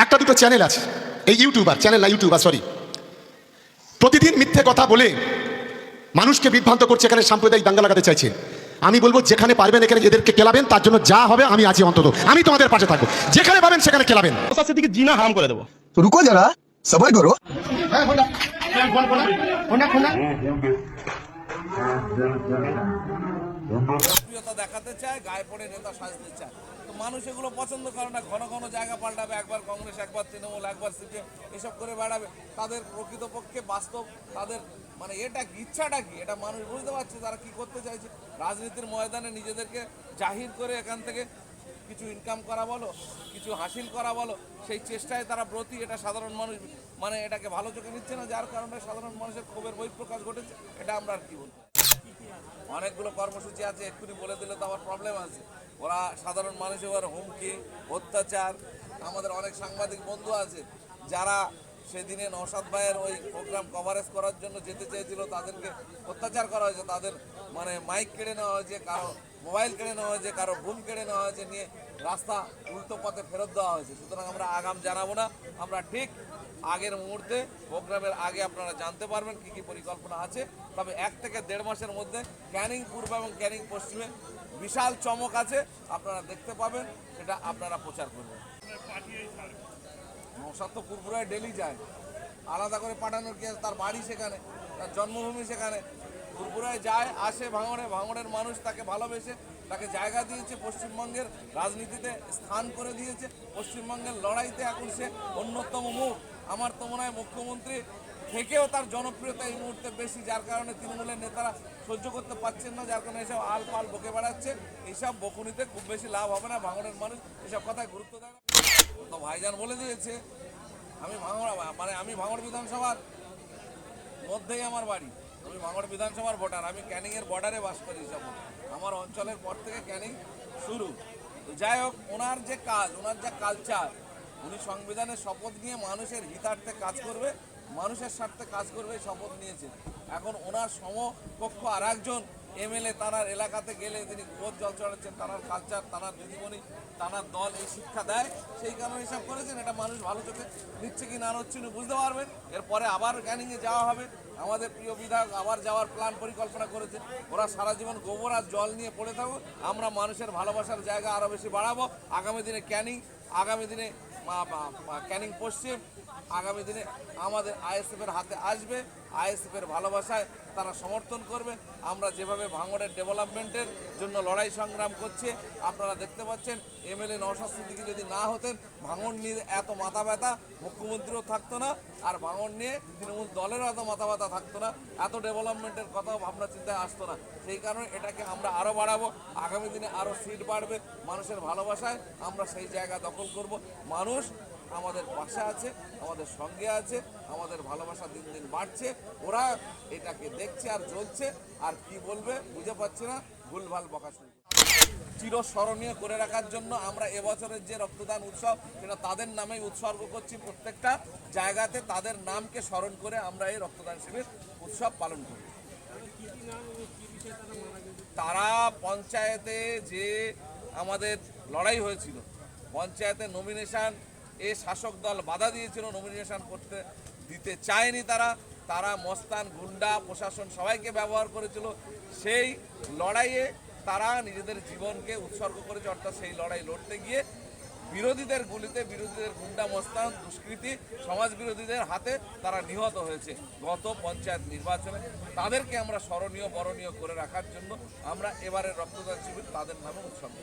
একটা দুটো চ্যানেল আছে এই ইউটিউবার চ্যানেল না ইউটিউবার সরি প্রতিদিন মিথ্যে কথা বলে মানুষকে বিভ্রান্ত করছে এখানে সাম্প্রদায়িক দাঙ্গা লাগাতে চাইছে আমি বলব যেখানে পারবেন এখানে এদেরকে খেলাবেন তার জন্য যা হবে আমি আছি অন্তত আমি তোমাদের পাশে থাকব যেখানে পাবেন সেখানে খেলাবেন দিকে জিনা হাম করে দেবো রুকো যারা সবাই করো দেখাতে চায় গায়ে পড়ে নেতা সাজতে চায় মানুষ এগুলো পছন্দ করে না, ঘন ঘন জায়গা পাল্টাবে, একবার কংগ্রেস, একবার তৃণমূল, একবার সিপিএম, এসব করে বেড়াবে। তাদের প্রকৃতপক্ষে বাস্তব, তাদের মানে এটা ইচ্ছাটা কি? এটা মানুষ বুঝতে পারছে তারা কি করতে চাইছে। রাজনীতির ময়দানে নিজেদেরকে জাহির করে এখান থেকে কিছু ইনকাম করা বলো, কিছু হাসিল করা বলো, সেই চেষ্টায় তারা ব্রতী, এটা সাধারণ মানুষ মানে এটাকে ভালো চোখে নিচ্ছে না, যার কারণে সাধারণ মানুষের ক্ষোভের বহিঃপ্রকাশ ঘটেছে। এটা আমরা আর কি বলব? অনেকগুলো কর্মসূচি আছে, এক্ষুনি বলে দিলে তো আবার প্রবলেম আছে। ওরা সাধারণ মানুষ এবার হুমকি, অত্যাচার। আমাদের অনেক সাংবাদিক বন্ধু আছে, যারা সেদিনে নওশাদ ভাইয়ের ওই প্রোগ্রাম কভারেজ করার জন্য যেতে চেয়েছিল, তাদেরকে অত্যাচার করা হয়েছে। তাদের মানে মাইক কেড়ে নেওয়া হয়েছে, কারও মোবাইল কেড়ে নেওয়া হয়েছে, কারও বুম কেড়ে নেওয়া হয়েছে, নিয়ে রাস্তা উল্টো পথে ফেরত দেওয়া হয়েছে। সুতরাং আমরা আগাম জানাব না, আমরা ঠিক আগের মুহূর্তে প্রোগ্রামের আগে আপনারা জানতে পারবেন কি কি পরিকল্পনা আছে। তবে এক থেকে দেড় মাসের মধ্যে ক্যানিং পূর্ব এবং ক্যানিং পশ্চিমে বিশাল চমক আছে, আপনারা দেখতে পাবেন, সেটা আপনারা প্রচার করবেন। নৌসাদ তো পূর্বরায় ডেলি যায়। আলাদা করে পাঠানোর কি তার বাড়ি সেখানে, তার জন্মভূমি সেখানে। পূর্বরায় যায়, আসে ভাঙড়ে, ভাঙড়ের মানুষ তাকে ভালোবেসে তাকে জায়গা দিয়েছে পশ্চিমবঙ্গের রাজনীতিতে, স্থান করে দিয়েছে। পশ্চিমবঙ্গের লড়াইতে এখন সে অন্যতম মুখ। আমার তো মনে হয় মুখ্যমন্ত্রী থেকেও তার জনপ্রিয়তা এই মুহূর্তে বেশি, যার কারণে তৃণমূলের নেতারা সহ্য করতে পারছেন না, যার কারণে এসব আল পাল বকে বেড়াচ্ছে। এইসব বকুনিতে খুব বেশি লাভ হবে না ভাঙড়ের মানুষ এসব কথায় গুরুত্ব দেয় তো ভাইজান বলে দিয়েছে, আমি ভাঙড় মানে আমি ভাঙড় বিধানসভার মধ্যেই আমার বাড়ি। আমি ভাঙড় বিধানসভার ভোটার, আমি ক্যানিংয়ের বর্ডারে বাস করি সব আমার অঞ্চলের পর থেকে ক্যানিং শুরু। তো যাই হোক, ওনার যে কাজ, ওনার যে কালচার উনি সংবিধানের শপথ নিয়ে মানুষের হিতার্থে কাজ করবে, মানুষের স্বার্থে কাজ করবে শপথ নিয়েছেন। এখন ওনার সমকক্ষ আর একজন এমএলএ তানার এলাকাতে গেলে তিনি ভোট জল চড়াচ্ছেন তানার কালচার, তানার দিদিমণি, তানার দল এই শিক্ষা দেয়, সেই কারণে এসব করেছেন, এটা মানুষ ভালো চোখে নিচ্ছে কি না হচ্ছে বুঝতে পারবেন। এরপরে আবার ক্যানিংয়ে যাওয়া হবে। আমাদের প্রিয় বিধায়ক আবার যাওয়ার প্ল্যান পরিকল্পনা করেছে ওরা সারা জীবন গোবর আর জল নিয়ে পড়ে থাকুক, আমরা মানুষের ভালোবাসার জায়গা আরও বেশি বাড়াবো। আগামী দিনে ক্যানিং, আগামী দিনে ক্যানিং পশ্চিম। আগামী দিনে আমাদের আইএসএফ এর হাতে আসবে আইএসএফ এর ভালোবাসায় তারা সমর্থন করবে। আমরা যেভাবে ভাঙড়ের ডেভেলপমেন্টের জন্য লড়াই সংগ্রাম করছে, আপনারা দেখতে পাচ্ছেন, এমএলএ নওশাদ সিদ্দিকী যদি না হতেন, ভাঙড় নিয়ে এত মাথা ব্যথা মুখ্যমন্ত্রীও থাকতো না, আর ভাঙড় নিয়ে তৃণমূল দলেরও এত মাথা ব্যথা থাকতো না, এত ডেভেলপমেন্টের কথাও ভাবনা চিন্তায় আসতো না। সেই কারণে এটাকে আমরা আরও বাড়াবো, আগামী দিনে আরও সিট বাড়বে মানুষের ভালোবাসায়, আমরা সেই জায়গা দখল করব। মানুষ আমাদের পাশে আছে, আমাদের সঙ্গে আছে, আমাদের ভালোবাসা দিন দিন বাড়ছে, ওরা এটাকে দেখছে আর জ্বলছে, আর কি বলবে বুঝে পাচ্ছে না, ভুলভাল বকা করছে। চিরস্মরণীয় করে রাখার জন্য আমরা এবছরের যে রক্তদান উৎসব, সেটা তাদের নামেই উৎসর্গ করছি প্রত্যেকটা জায়গাতে, তাদের নামকে স্মরণ করে আমরা এই রক্তদান শিবির উৎসব পালন করি তারা পঞ্চায়েতে যে আমাদের লড়াই হয়েছিল, পঞ্চায়েতে নমিনেশন এ শাসক দল বাধা দিয়েছিল নমিনেশন করতে, দিতে চায়নি তারা। তারা মস্তান, গুন্ডা, প্রশাসন সবাইকে ব্যবহার করেছিল। সেই লড়াইয়ে তারা নিজেদের জীবনকে উৎসর্গ করেছে, অর্থাৎ সেই লড়াই লড়তে গিয়ে বিরোধীদের গুলিতে বিরোধীদের গুন্ডা, মস্তান, দুষ্কৃতি সমাজ বিরোধীদের হাতে তারা নিহত হয়েছে গত পঞ্চায়েত নির্বাচনে। তাদেরকে আমরা স্মরণীয়, বরণীয় করে রাখার জন্য আমরা এবারের রক্তদান শিবির তাদের নামে উৎসর্গ।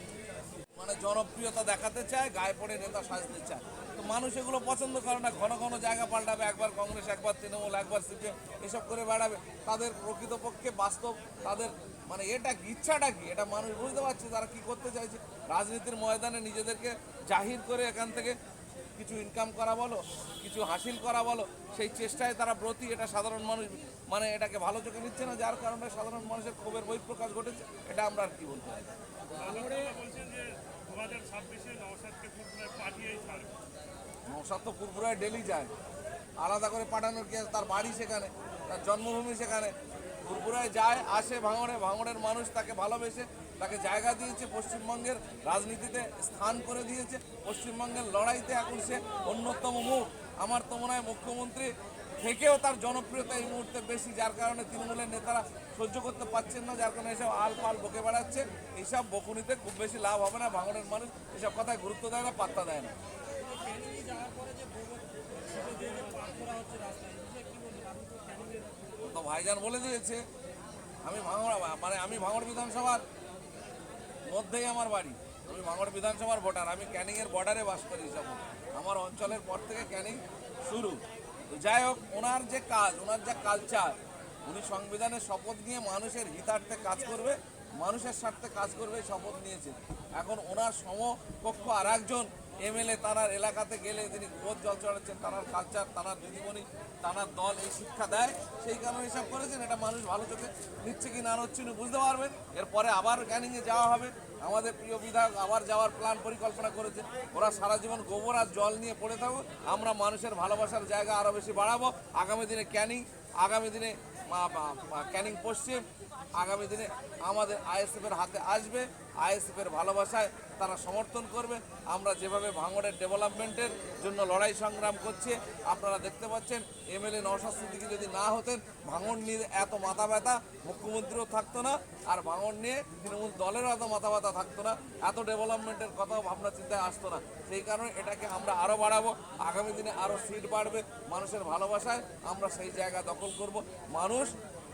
মানে জনপ্রিয়তা দেখাতে চায়, গায়ে পড়ে নেতা সাজতে চায়। মানুষ এগুলো পছন্দ করে না, ঘন ঘন জায়গা পাল্টাবে, একবার কংগ্রেস, একবার তৃণমূল, একবার সিপিএম, এসব করে বেড়াবে। তাদের প্রকৃতপক্ষে বাস্তব, তাদের মানে এটা ইচ্ছাটা কি? এটা মানুষ বুঝতে পারছে তারা কি করতে চাইছে। রাজনীতির ময়দানে নিজেদেরকে জাহির করে এখান থেকে কিছু ইনকাম করা বলো, কিছু হাসিল করা বলো, সেই চেষ্টায় তারা ব্রতী। এটা সাধারণ মানুষ মানে এটাকে ভালো চোখে নিচ্ছে না, যার কারণে সাধারণ মানুষের ক্ষোভের বহিঃপ্রকাশ ঘটেছে। এটা আমরা আর কি বলতে পারি নৌসাদ তো পূর্বরায় ডেলি যায়। আলাদা করে পাঠানোর কি তার বাড়ি সেখানে, তার জন্মভূমি সেখানে। পূর্বরায় যায়, আসে ভাঙড়ে, ভাঙড়ের মানুষ তাকে ভালোবেসে, তাকে জায়গা দিয়েছে পশ্চিমবঙ্গের রাজনীতিতে, স্থান করে দিয়েছে। পশ্চিমবঙ্গের লড়াইতে এখন সে অন্যতম মুখ। আমার তো মনে হয় মুখ্যমন্ত্রী থেকেও তার জনপ্রিয়তা এই মুহূর্তে বেশি, যার কারণে তৃণমূলের নেতারা সহ্য করতে পারছেন না, যার কারণে এসব আল পাল বকে বেড়াচ্ছে। এইসব বকুনিতে খুব বেশি লাভ হবে না ভাঙনের মানুষ এসব কথায় গুরুত্ব দেয় না, পাত্তা দেয় না। তো ভাইজান বলে দিয়েছে। আমি ভাঙড়া মানে আমি ভাঙড় বিধানসভার মধ্যেই আমার বাড়ি। আমি ভাঙড় বিধানসভার ভোটার, আমি ক্যানিংয়ের বর্ডারে বাস করি হিসাব আমার অঞ্চলের পর থেকে ক্যানিং শুরু। যাই হোক, ওনার যে কাজ, ওনার যে কালচার, উনি সংবিধানের শপথ নিয়ে মানুষের হিতার্থে কাজ করবে, মানুষের স্বার্থে কাজ করবে শপথ নিয়েছে এখন ওনার সমকক্ষ আর একজন এমএলএ তানার এলাকাতে গেলে তিনি বোধ জল চড়াচ্ছেন তানার কালচার তানার দিদিমণি তানার দল এই শিক্ষা দেয়। সেই কারণে এসব করেছেন, এটা মানুষ ভালো চোখে নিচ্ছে কি না হচ্ছে না বুঝতে পারবেন। এরপরে আবার ক্যানিংয়ে যাওয়া হবে। আমাদের প্রিয় বিধায়ক আবার যাওয়ার প্ল্যান পরিকল্পনা করেছে। ওরা সারা জীবন গোবর আর জল নিয়ে পড়ে থাকুক। আমরা মানুষের ভালোবাসার জায়গা আরও বেশি বাড়াবো। আগামী দিনে ক্যানিং, আগামী দিনে ক্যানিং পশ্চিম, আগামী দিনে আমাদের আইএসএফের হাতে আসবে। আইএসএফের ভালোবাসায় তারা সমর্থন করবে। আমরা যেভাবে ভাঙড়ের ডেভেলপমেন্টের জন্য লড়াই সংগ্রাম করছে, আপনারা দেখতে পাচ্ছেন, এমএলএ নওশাদ সিদ্দিকী যদি না হতেন, ভাঙড় নিয়ে এত মাথা ব্যথা মুখ্যমন্ত্রীও থাকতো না, আর ভাঙড় নিয়ে তৃণমূল দলেরও এত মাথা ব্যথা থাকতো না, এত ডেভেলপমেন্টের কথাও ভাবনা চিন্তায় আসতো না। সেই কারণে এটাকে আমরা আরও বাড়াবো, আগামী দিনে আরও সিট বাড়বে, মানুষের ভালোবাসায় আমরা সেই জায়গা দখল করব। মানুষ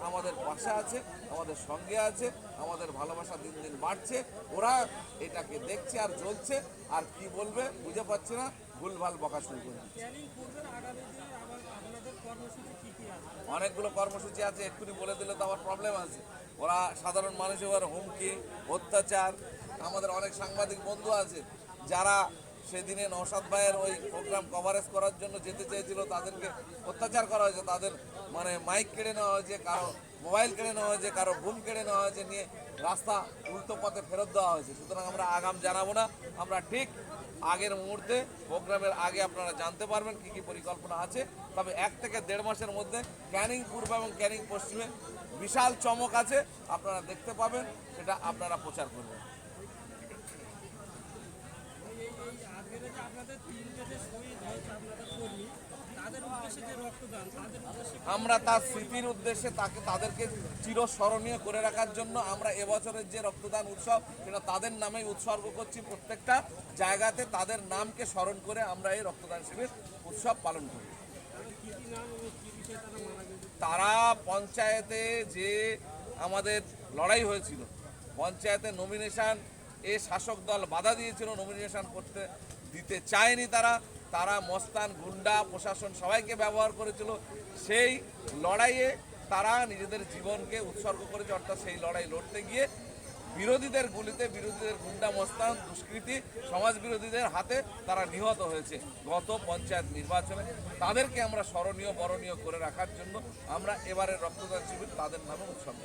আমাদের পাশে আছে, আমাদের সঙ্গে আছে, আমাদের ভালোবাসা দিন দিন বাড়ছে। ওরা এটাকে দেখছে আর চলছে আর কি বলবে বুঝে পাচ্ছে না ভুলভাল বকা শুরু করে অনেকগুলো কর্মসূচি আছে এক্ষুনি বলে দিলে তো আবার প্রবলেম আছে। ওরা সাধারণ মানুষের উপর হুমকি অত্যাচার আমাদের অনেক সাংবাদিক বন্ধু আছে যারা সেদিনে নৌসাদ ভাইয়ের ওই প্রোগ্রাম কভারেজ করার জন্য যেতে চেয়েছিল তাদেরকে অত্যাচার করা হয়েছে তাদের মানে মাইক কেড়ে নেওয়া হয়েছে কারও মোবাইল কেড়ে নেওয়া হয়েছে, কারও ঘুম কেড়ে নেওয়া হয়েছে নিয়ে রাস্তা উল্টো পথে ফেরত দেওয়া হয়েছে। সুতরাং আমরা আগাম জানাব না। আমরা ঠিক আগের মুহূর্তে প্রোগ্রামের আগে আপনারা জানতে পারবেন কি কি পরিকল্পনা আছে। তবে এক থেকে দেড় মাসের মধ্যে ক্যানিং পূর্ব এবং ক্যানিং পশ্চিমে বিশাল চমক আছে। আপনারা দেখতে পাবেন, সেটা আপনারা প্রচার করবেন। আপনাদের হয়েছে, আপনাদের কর্মী আমরা তার স্মৃতির উদ্দেশ্যে তাকে তাদেরকে চিরস্মরণীয় করে রাখার জন্য আমরা এবছরের যে রক্তদান উৎসব সেটা তাদের নামেই উৎসর্গ করছি। প্রত্যেকটা জায়গাতে তাদের নামকে স্মরণ করে আমরা এই রক্তদান শিবির উৎসব পালন করি। তারা পঞ্চায়েতে যে আমাদের লড়াই হয়েছিল পঞ্চায়েতে নমিনেশন এ শাসক দল বাধা দিয়েছিল নমিনেশন করতে দিতে চায়নি তারা। তারা মস্তান, গুন্ডা, প্রশাসন সবাইকে ব্যবহার করেছিল সেই লড়াইয়ে তারা নিজেদের জীবনকে উৎসর্গ করেছে, অর্থাৎ সেই লড়াই লড়তে গিয়ে বিরোধীদের গুলিতে বিরোধীদের গুন্ডা, মস্তান, দুষ্কৃতি সমাজ বিরোধীদের হাতে তারা নিহত হয়েছে গত পঞ্চায়েত নির্বাচনে তাদেরকে আমরা স্মরণীয়, বরণীয় করে রাখার জন্য আমরা এবারের রক্তদান শিবির তাদের নামে উৎসর্গ।